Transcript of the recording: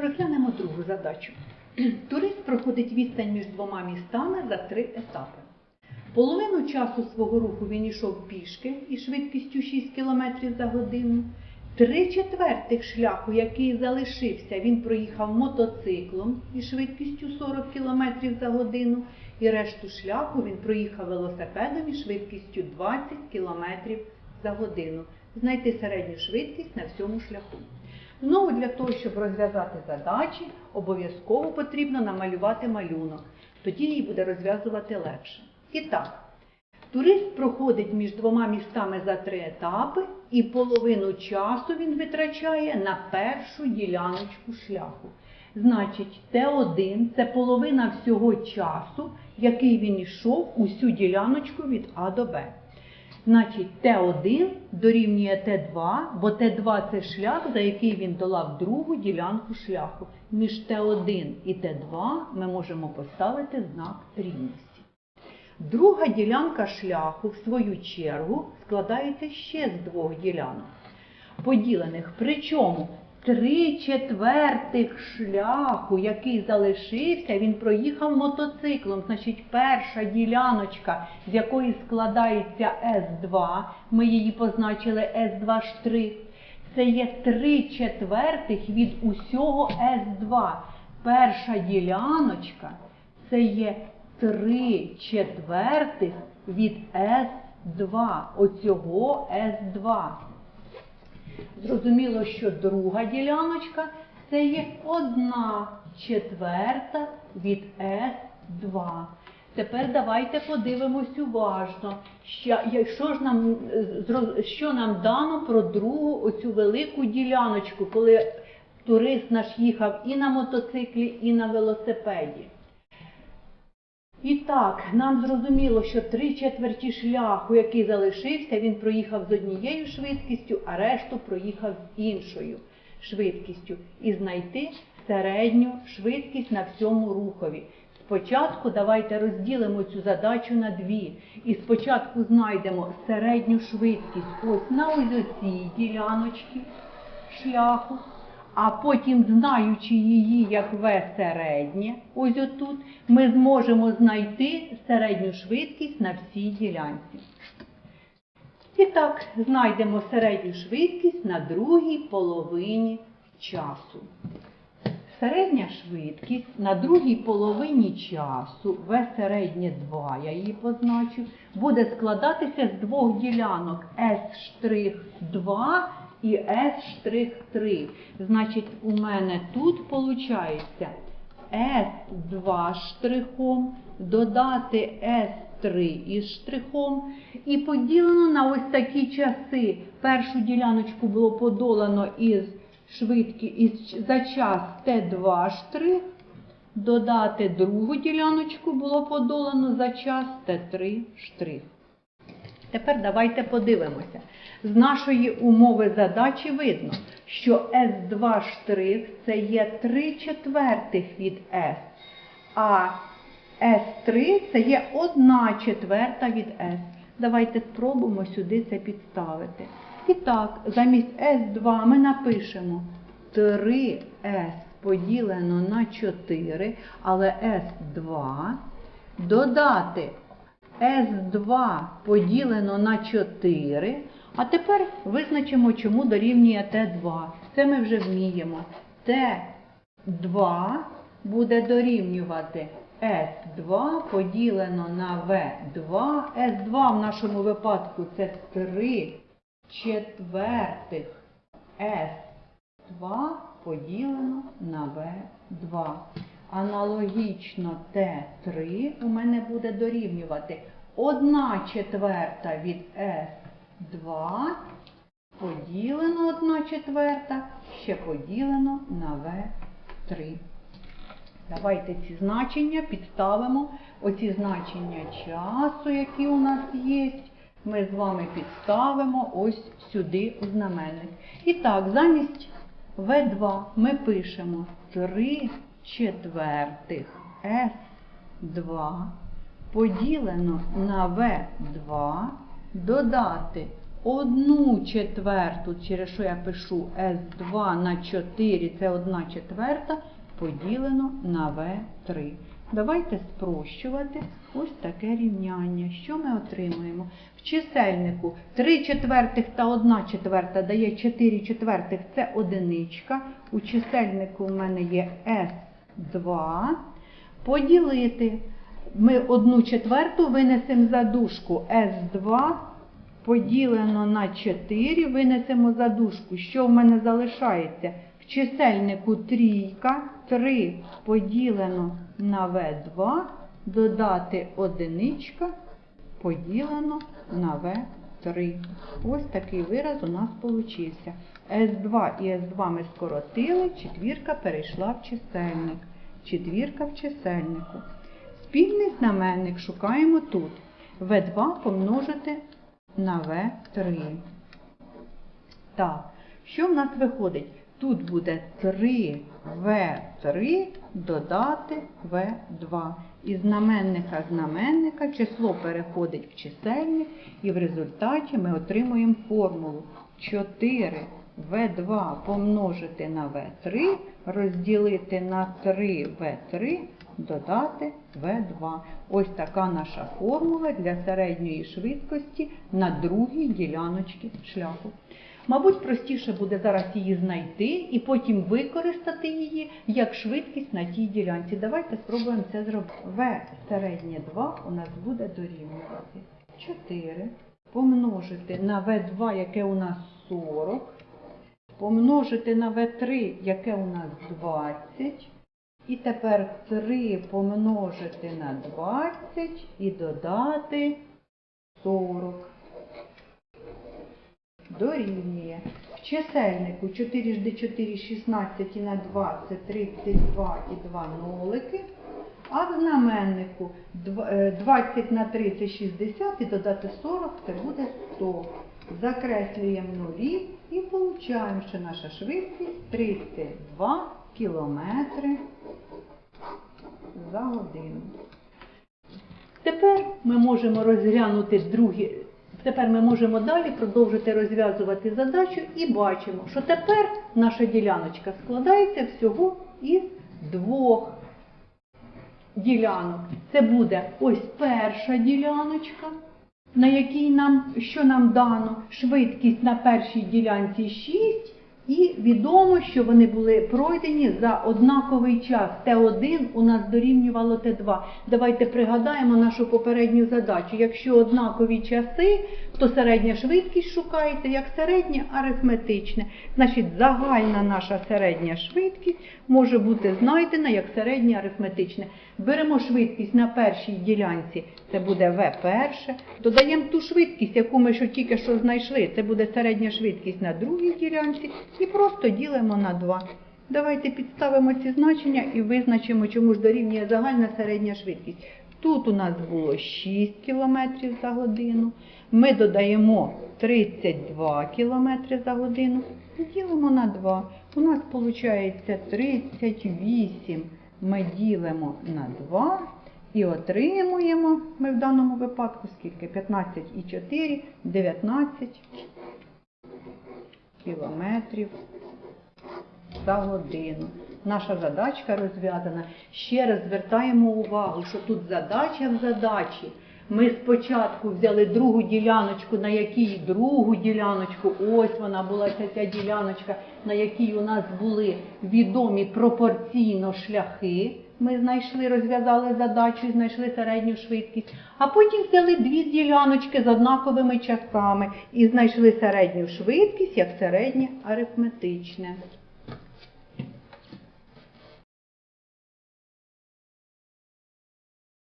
Розглянемо другу задачу. Турист проходить відстань між двома містами за три етапи. Половину часу свого руху він йшов пішки із швидкістю 6 км за годину. Три четвертих шляху, який залишився, він проїхав мотоциклом із швидкістю 40 км за годину. І решту шляху він проїхав велосипедом із швидкістю 20 км за годину. Знайти середню швидкість на всьому шляху. Знову для того, щоб розв'язати задачі, обов'язково потрібно намалювати малюнок. Тоді її буде розв'язувати легше. І так, турист проходить між двома містами за три етапи, і половину часу він витрачає на першу діляночку шляху. Значить, Т1 це половина всього часу, який він йшов усю діляночку від А до Б. Значить, Т1 дорівнює Т2, бо Т2 це шлях, за який він долав другу ділянку шляху. Між Т1 і Т2 ми можемо поставити знак рівності. Друга ділянка шляху, в свою чергу, складається ще з двох ділянок, поділених. Причому три четвертих шляху, який залишився, він проїхав мотоциклом. Значить, перша діляночка, з якої складається С2, ми її позначили С2 штрих. Це є три четвертих від усього С2. Перша діляночка це є три четвертих від С2, оцього С2. Зрозуміло, що друга діляночка це є одна четверта від С2. Тепер давайте подивимось уважно, що, ж нам, що нам дано про другу оцю велику діляночку, коли турист наш їхав і на мотоциклі, і на велосипеді. І так, нам зрозуміло, що три четверті шляху, який залишився, він проїхав з однією швидкістю, а решту проїхав з іншою швидкістю. І знайти середню швидкість на всьому рухові. Спочатку давайте розділимо цю задачу на дві. І спочатку знайдемо середню швидкість ось на ось цій діляночці шляху. А потім, знаючи її як В середнє, ось отут, ми зможемо знайти середню швидкість на всій ділянці. І так, знайдемо середню швидкість на другій половині часу. Середня швидкість на другій половині часу, В середнє 2, я її позначу, буде складатися з двох ділянок S'2 і S'3. Значить, у мене тут виходить S2 штрихом, додати S3 із штрихом і поділено на ось такі часи. Першу діляночку було подолано із швидкі із, за час Т2 штрих, додати другу діляночку було подолано за час Т3 штрих. Тепер давайте подивимося. З нашої умови задачі видно, що S2 штрих це є 3 четвертих від S, а S3 це є 1 четверта від S. Давайте спробуємо сюди це підставити. І так, замість S2 ми напишемо 3S поділено на 4, але S2 додати S2 поділено на 4. А тепер визначимо, чому дорівнює Т2. Це ми вже вміємо. Т2 буде дорівнювати S2 поділено на В2. S2 в нашому випадку це 3 четвертих S2 поділено на В2. Аналогічно Т3 у мене буде дорівнювати 1 четверта від С2 поділено 1 четверта, ще поділено на В3. Давайте ці значення підставимо. Оці значення часу, які у нас є, ми з вами підставимо ось сюди у знаменник. І так, замість В2 ми пишемо 3 четвертих С2 поділено на В2, додати одну четверту, через що я пишу С2 на 4, це 1 четверта, поділено на В3. Давайте спрощувати ось таке рівняння. Що ми отримуємо? В чисельнику 3 четвертих та 1 четверта дає 4 четвертих, це одиничка. У чисельнику в мене є С2. Поділити. Ми одну четверту винесемо за дужку С2 поділено на 4, винесемо за дужку. Що в мене залишається? В чисельнику трійка, 3 поділено на В2, додати одиничка поділено на В3. Ось такий вираз у нас получився. С2 і С2 ми скоротили, четвірка перейшла в чисельник. Четвірка в чисельнику. Спільний знаменник шукаємо тут. В2 помножити на В3. Так, що в нас виходить? Тут буде 3В3 додати В2. Із знаменника знаменника число переходить в чисельник, і в результаті ми отримуємо формулу 4В2 помножити на В3, розділити на 3В3 додати В2. Ось така наша формула для середньої швидкості на другій діляночці шляху. Мабуть, простіше буде зараз її знайти і потім використати її як швидкість на тій ділянці. Давайте спробуємо це зробити. В середнє 2 у нас буде дорівнювати 4 помножити на В2, яке у нас 40, помножити на В3, яке у нас 20. І тепер 3 помножити на 20 і додати 40. Дорівнює. В чисельнику 4 жди 4, 16 і на 2 це 32 і 2 нолики. А в знаменнику е, 20 на 3 це 60 і додати 40 це буде 100. Закреслюємо нулі і получаємо, що наша швидкість 32 кілометри за годину. Тепер ми можемо розглянути другі. Тепер ми можемо далі продовжити розв'язувати задачу і бачимо, що тепер наша діляночка складається всього із двох ділянок. Це буде ось перша діляночка, на якій нам, що нам дано, швидкість на першій ділянці 6, і відомо, що вони були пройдені за однаковий час. Т1 у нас дорівнювало Т2. Давайте пригадаємо нашу попередню задачу. Якщо однакові часи, то середня швидкість шукається як середнє арифметичне. Значить, загальна наша середня швидкість може бути знайдена як середнє арифметичне. Беремо швидкість на першій ділянці, це буде В перше. Додаємо ту швидкість, яку ми що тільки що знайшли. Це буде середня швидкість на другій ділянці. І просто ділимо на 2. Давайте підставимо ці значення і визначимо, чому ж дорівнює загальна середня швидкість. Тут у нас було 6 км за годину. Ми додаємо 32 км за годину і ділимо на 2. У нас виходить 38 ми ділимо на 2 і отримуємо, ми в даному випадку скільки? 15 і 4, 19 кілометрів за годину. Наша задачка розв'язана. Ще раз звертаємо увагу, що тут задача в задачі. Ми спочатку взяли другу діляночку, на якій другу діляночку, ось вона була ця, ця діляночка, на якій у нас були відомі пропорційно шляхи. Ми знайшли, розв'язали задачу знайшли середню швидкість. А потім взяли дві діляночки з однаковими часами і знайшли середню швидкість як середнє арифметичне.